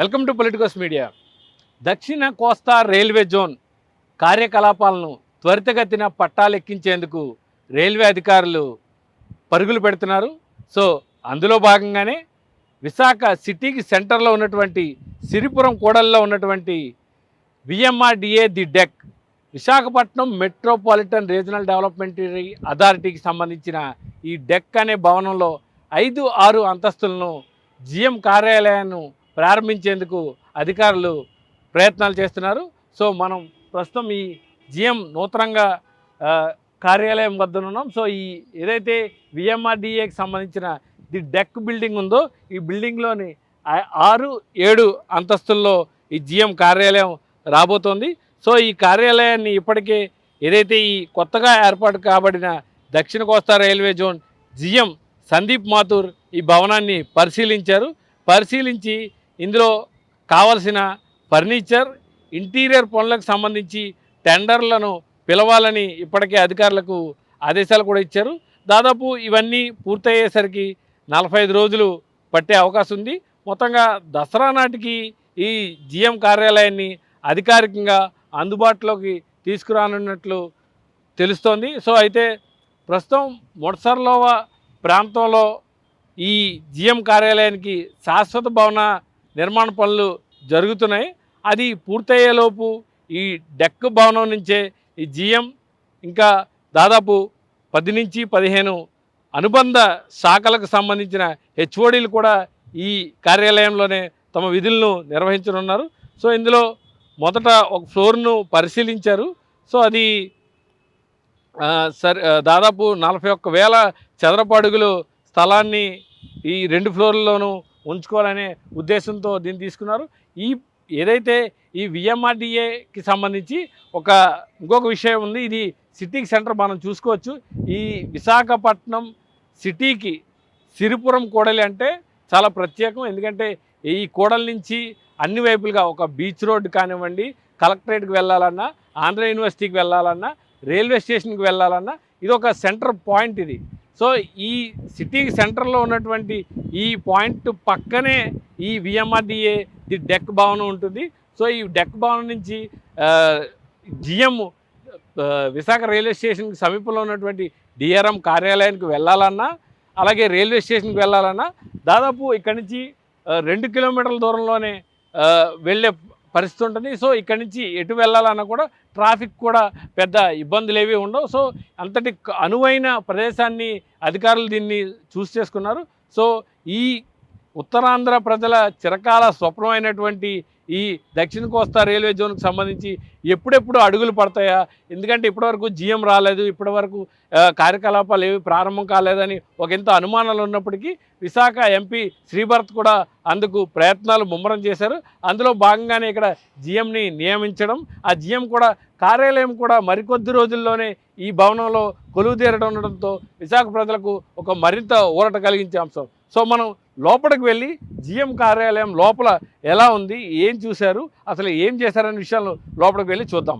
Welcome to Politicos media. దక్షిణ కోస్తా railway zone కార్యకలాపాలను త్వరితగతిన పట్టాలెక్కించేందుకు రైల్వే అధికారులు పరుగులు పెడుతున్నారు. సో అందులో భాగంగానే విశాఖ సిటీకి సెంటర్లో ఉన్నటువంటి సిరిపురం కూడల్లో ఉన్నటువంటి VMRDA the deck Visakhapatnam metropolitan regional development అథారిటీకి సంబంధించిన ఈ డెక్ అనే భవనంలో ఐదు ఆరు అంతస్తులను జిఎం కార్యాలయాన్ని ప్రారంభించేందుకు అధికారులు ప్రయత్నాలు చేస్తున్నారు. సో మనం ప్రస్తుతం ఈ జిఎం నూతనంగా కార్యాలయం వద్ద ఉన్నాం. సో ఈ ఏదైతే విఎంఆర్డిఏకి సంబంధించిన ది డెక్ బిల్డింగ్ ఉందో ఈ బిల్డింగ్లోని ఆరు ఏడు అంతస్తుల్లో ఈ జిఎం కార్యాలయం రాబోతోంది. సో ఈ కార్యాలయాన్ని ఇప్పటికే ఏదైతే ఈ కొత్తగా ఏర్పాటు కాబడిన దక్షిణ కోస్తా railway zone GM Sandeep Mathur ఈ భవనాన్ని పరిశీలించారు. పరిశీలించి ఇందులో కావలసిన ఫర్నిచర్ ఇంటీరియర్ పనులకు సంబంధించి టెండర్లను పిలవాలని ఇప్పటికే అధికారులకు ఆదేశాలు కూడా ఇచ్చారు. దాదాపు ఇవన్నీ పూర్తయ్యేసరికి నలభై ఐదు రోజులు పట్టే అవకాశం ఉంది. మొత్తంగా దసరా నాటికి ఈ జిఎం కార్యాలయాన్ని అధికారికంగా అందుబాటులోకి తీసుకురానున్నట్లు తెలుస్తోంది. సో అయితే ప్రస్తుతం మొడసర్లోవా ప్రాంతంలో ఈ జిఎం కార్యాలయానికి శాశ్వత భవన నిర్మాణ పనులు జరుగుతున్నాయి. అది పూర్తయ్యేలోపు ఈ డెక్ భవనం నుంచే ఈ జిఎం ఇంకా దాదాపు పది నుంచి పదిహేను అనుబంధ శాఖలకు సంబంధించిన హెచ్ఓడీలు కూడా ఈ కార్యాలయంలోనే తమ విధులను నిర్వహించనున్నారు. సో ఇందులో మొదట ఒక ఫ్లోర్ను పరిశీలించారు. సో అది సరి సరే దాదాపు నలభై ఒక్క వేల చదరపు అడుగులు స్థలాన్ని ఈ రెండు ఫ్లోర్లలోనూ ఉంచుకోవాలనే ఉద్దేశంతో దీన్ని తీసుకున్నారు. ఈ ఏదైతే ఈ విఎంఆర్డిఏకి సంబంధించి ఒక ఇంకొక విషయం ఉంది. ఇది సిటీకి సెంటర్ మనం చూసుకోవచ్చు. ఈ విశాఖపట్నం సిటీకి సిరిపురం కూడలి అంటే చాలా ప్రత్యేకం. ఎందుకంటే ఈ కూడలి నుంచి అన్ని వైపులుగా ఒక బీచ్ రోడ్ కానివ్వండి కలెక్టరేట్కి వెళ్ళాలన్నా ఆంధ్ర యూనివర్సిటీకి వెళ్ళాలన్నా రైల్వే స్టేషన్కి వెళ్ళాలన్నా ఇది ఒక సెంటర్ పాయింట్ ఇది. సో ఈ సిటీ సెంటర్లో ఉన్నటువంటి ఈ పాయింట్ పక్కనే ఈ విఎంఆర్డిఏ ది డెక్ భవనం ఉంటుంది. సో ఈ డెక్ భవనం నుంచి జిఎం విశాఖ రైల్వే స్టేషన్కి సమీపంలో ఉన్నటువంటి డిఆర్ఎం కార్యాలయానికి వెళ్ళాలన్నా అలాగే రైల్వే స్టేషన్కి వెళ్ళాలన్నా దాదాపు ఇక్కడి నుంచి రెండు కిలోమీటర్ల దూరంలోనే వెళ్ళే పరిస్థితి ఉంటుంది. సో ఇక్కడి నుంచి ఎటు వెళ్ళాలన్నా కూడా ట్రాఫిక్ కూడా పెద్ద ఇబ్బందులు ఏవి ఉండవు. సో అంతటి అనువైన ప్రదేశాన్ని అధికారులు దీన్ని చూస్ చేసుకున్నారు. సో ఈ ఉత్తరాంధ్ర ప్రజల చిరకాల స్వప్నమైనటువంటి ఈ దక్షిణ కోస్తా రైల్వే జోన్కి సంబంధించి ఎప్పుడెప్పుడు అడుగులు పడతాయా? ఎందుకంటే ఇప్పటివరకు జిఎం రాలేదు ఇప్పటివరకు కార్యకలాపాలు ఏవి ప్రారంభం కాలేదని ఒక ఇంత అనుమానాలు ఉన్నప్పటికీ విశాఖ ఎంపీ శ్రీభరత్ కూడా అందుకు ప్రయత్నాలు ముమ్మరం చేశారు. అందులో భాగంగానే ఇక్కడ జిఎంని నియమించడం ఆ జిఎం కూడా కార్యాలయం కూడా మరికొద్ది రోజుల్లోనే ఈ భవనంలో కొలువుదేరడం ఉండడంతో విశాఖ ప్రజలకు ఒక మరింత ఊరట కలిగించే అంశం. సో మనం లోపలికి వెళ్ళి జిఎం కార్యాలయం లోపల ఎలా ఉంది ఏం చూశారు అసలు ఏం చేశారనే విషయాలు లోపలికి వెళ్ళి చూద్దాం.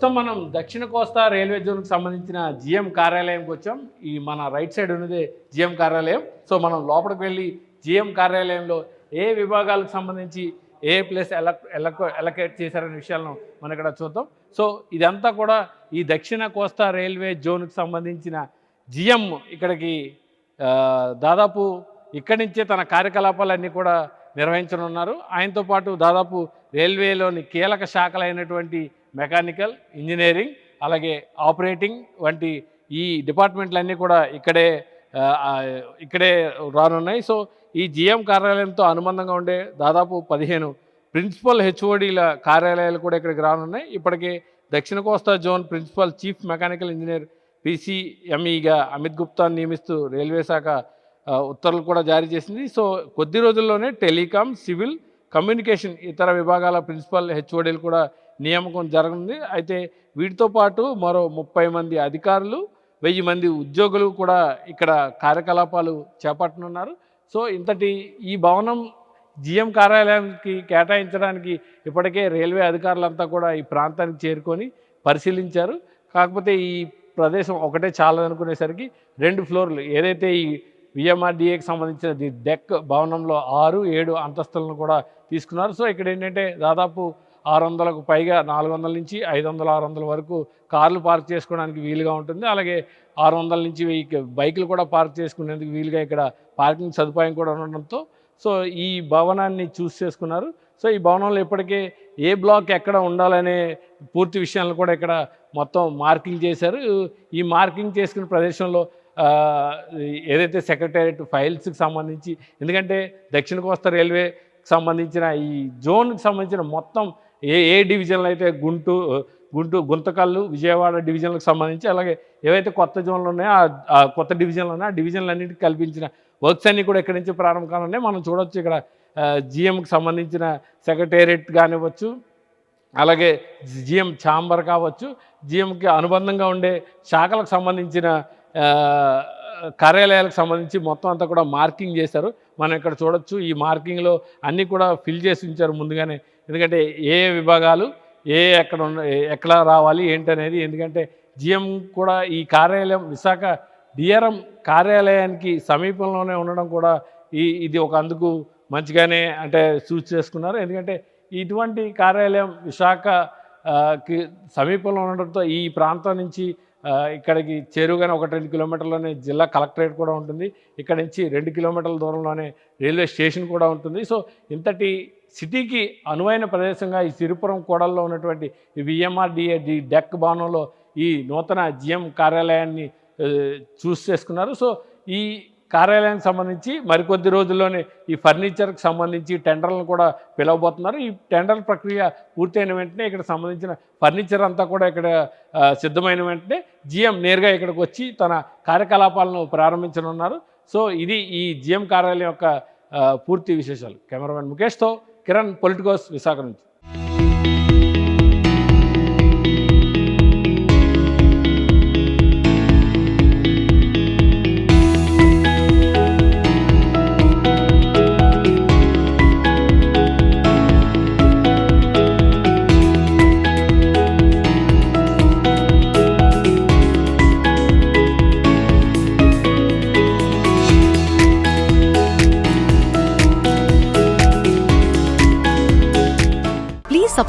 ప్రస్తుతం మనం దక్షిణ కోస్తా రైల్వే జోన్కి సంబంధించిన జిఎం కార్యాలయంకి వచ్చాం. ఈ మన రైట్ సైడ్ ఉన్నదే జిఎం కార్యాలయం. సో మనం లోపలికి వెళ్ళి జిఎం కార్యాలయంలో ఏ విభాగాలకు సంబంధించి ఏ ప్లేస్ ఎలక్ ఎలక్ ఎలకేట్ చేశారనే విషయాలను మనం ఇక్కడ చూద్దాం. సో ఇదంతా కూడా ఈ దక్షిణ కోస్తా రైల్వే జోన్కి సంబంధించిన జిఎం ఇక్కడికి దాదాపు ఇక్కడి నుంచే తన కార్యకలాపాలన్నీ కూడా నిర్వహించనున్నారు. ఆయనతో పాటు దాదాపు రైల్వేలోని కీలక శాఖలైనటువంటి మెకానికల్ ఇంజనీరింగ్ అలాగే ఆపరేటింగ్ వంటి ఈ డిపార్ట్మెంట్లన్నీ కూడా ఇక్కడే ఇక్కడే రానున్నాయి. సో ఈ జిఎం కార్యాలయంతో అనుబంధంగా ఉండే దాదాపు పదిహేను ప్రిన్సిపల్ హెచ్ఓడీల కార్యాలయాలు కూడా ఇక్కడికి రానున్నాయి. ఇప్పటికే దక్షిణ కోస్తా zone principal chief mechanical engineer పీసీఎంఈగా Amit గుప్తాను నియమిస్తూ రైల్వే శాఖ ఉత్తర్వులు కూడా జారీ చేసింది. సో కొద్ది రోజుల్లోనే టెలికాం సివిల్ కమ్యూనికేషన్ ఇతర విభాగాల ప్రిన్సిపల్ హెచ్ఓడీలు కూడా నియామకం జరగనుంది. అయితే వీటితో పాటు మరో ముప్పై మంది అధికారులు వెయ్యి మంది ఉద్యోగులు కూడా ఇక్కడ కార్యకలాపాలు చేపట్టనున్నారు. సో ఇంతటి ఈ భవనం జిఎం కార్యాలయానికి కేటాయించడానికి ఇప్పటికే రైల్వే అధికారులంతా కూడా ఈ ప్రాంతానికి చేరుకొని పరిశీలించారు. కాకపోతే ఈ ప్రదేశం ఒకటే చాలదనుకునేసరికి రెండు ఫ్లోర్లు. ఏదైతే ఈ విఎంఆర్డిఏకి సంబంధించిన ది డెక్ భవనంలో ఆరు ఏడు అంతస్తులను కూడా తీసుకున్నారు. సో ఇక్కడ ఏంటంటే దాదాపు ఆరు వందలకు పైగా నాలుగు వందల నుంచి ఐదు వందల ఆరు వందల వరకు కార్లు పార్క్ చేసుకోవడానికి వీలుగా ఉంటుంది. అలాగే ఆరు వందల నుంచి వెయ్యి బైకులు కూడా పార్క్ చేసుకునేందుకు వీలుగా ఇక్కడ పార్కింగ్ సదుపాయం కూడా ఉండడంతో సో ఈ భవనాన్ని చూస్ చేసుకున్నారు. సో ఈ భవనంలో ఇప్పటికే ఏ బ్లాక్ ఎక్కడ ఉండాలనే పూర్తి విషయాలను కూడా ఇక్కడ మొత్తం మార్కింగ్ చేశారు. ఈ మార్కింగ్ చేసుకున్న ప్రదేశంలో ఏదైతే సెక్రటేరియట్ ఫైల్స్కి సంబంధించి ఎందుకంటే దక్షిణ కోస్తా రైల్వే సంబంధించిన ఈ జోన్కి సంబంధించిన మొత్తం ఏ ఏ డివిజన్లు అయితే గుంటూ గుంటూరు గుంతకల్లు విజయవాడ డివిజన్లకు సంబంధించి అలాగే ఏవైతే కొత్త జోన్లు ఉన్నాయో ఆ- కొత్త డివిజన్లు ఉన్నాయో ఆ డివిజన్లన్నిటికీ కల్పించిన వర్క్స్ అన్నీ కూడా ఎక్కడి నుంచి ప్రారంభం కానున్నాయి. మనం చూడవచ్చు ఇక్కడ జిఎంకి సంబంధించిన సెక్రటేరియట్ కానివ్వచ్చు అలాగే జిఎం ఛాంబర్ కావచ్చు. జిఎంకి అనుబంధంగా ఉండే శాఖలకు సంబంధించిన కార్యాలయాలకు సంబంధించి మొత్తం అంతా కూడా మార్కింగ్ చేశారు. మనం ఇక్కడ చూడొచ్చు ఈ మార్కింగ్లో అన్నీ కూడా ఫిల్ చేసి ఉంచారు ముందుగానే. ఎందుకంటే ఏ విభాగాలు ఏ ఎక్కడ ఉన్న ఎక్కడ రావాలి ఏంటనేది. ఎందుకంటే జిఎం కూడా ఈ కార్యాలయం విశాఖ డిఆర్ఎం కార్యాలయానికి సమీపంలోనే ఉండడం కూడా ఈ ఇది ఒక అందుకు మంచిగానే అంటే చూస్ చేసుకున్నారు. ఎందుకంటే ఇటువంటి కార్యాలయం విశాఖ కి సమీపంలో ఉండడంతో ఈ ప్రాంతం నుంచి ఇక్కడికి చేరుగానే ఒకటి రెండు కిలోమీటర్లోనే జిల్లా కలెక్టరేట్ కూడా ఉంటుంది. ఇక్కడ నుంచి రెండు కిలోమీటర్ల దూరంలోనే రైల్వే స్టేషన్ కూడా ఉంటుంది. సో ఇంతటి సిటీకి అనువైన ప్రదేశంగా ఈ సిరిపురం కోడల్లో ఉన్నటువంటి ఈ విఎంఆర్డిఏ డి డెక్ భవనంలో ఈ నూతన జిఎం కార్యాలయాన్ని చూస్ చేసుకున్నారు. సో ఈ కార్యాలయానికి సంబంధించి మరికొద్ది రోజుల్లోనే ఈ ఫర్నిచర్కి సంబంధించి టెండర్లను కూడా పిలవబోతున్నారు. ఈ టెండర్ ప్రక్రియ పూర్తయిన వెంటనే ఇక్కడ సంబంధించిన ఫర్నిచర్ అంతా కూడా ఇక్కడ సిద్ధమైన వెంటనే జిఎం నేరుగా ఇక్కడికి వచ్చి తన కార్యకలాపాలను ప్రారంభించనున్నారు. సో ఇది ఈ జిఎం కార్యాలయం యొక్క పూర్తి విశేషాలు. కెమెరామెన్ ముఖేష్తో కిరణ్ పొలిటికోస్ విశాఖ నుంచి.